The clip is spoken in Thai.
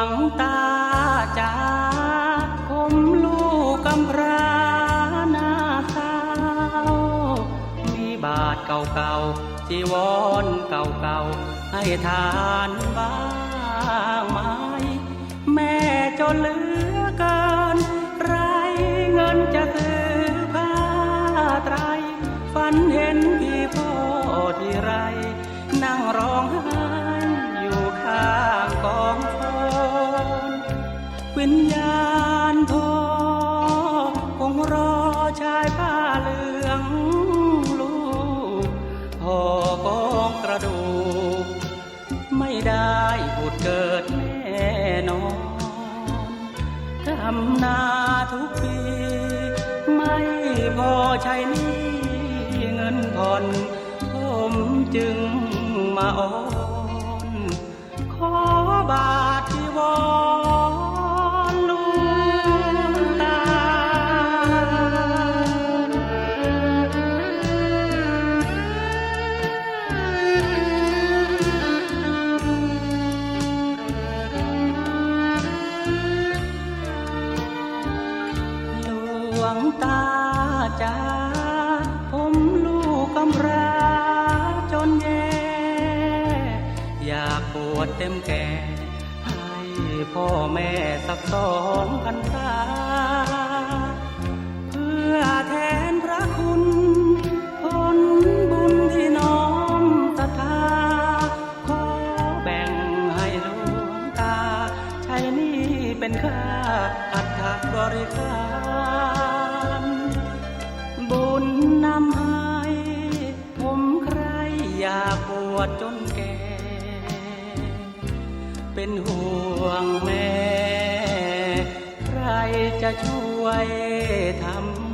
ลังตาจากผมลูกกำพร้าหน้าสาวมีบาทเก่าๆจีวรเก่าๆให้ทานบ้างไหมแม่จนเหลือเกินไรเงินจะซื้อผ้าไตรฝันเห็นพี่พ่อ วิญญาณพอคงรอชายผ้าเหลืองลูกพ่อกองกระดูก ไม่ได้ผุดเกิดแน่นอนทำนาทุกปี ไม่พอใช้หนี้เงินผ่อนผมจึงมาอ้อ จ้าผมลูกกำพร้าจนแย่ อยากบวชเต็มแก่ ให้พ่อแม่สักสองพันษาเพื่อแทนพระคุณผลบุญที่น้อมศรัทธาขอแบ่งให้หลวงตา ใช้นี่เป็นค่าอัฐบริการ อยาปวดจนแก่ เป็นห่วงแม่ ใครจะช่วยทำ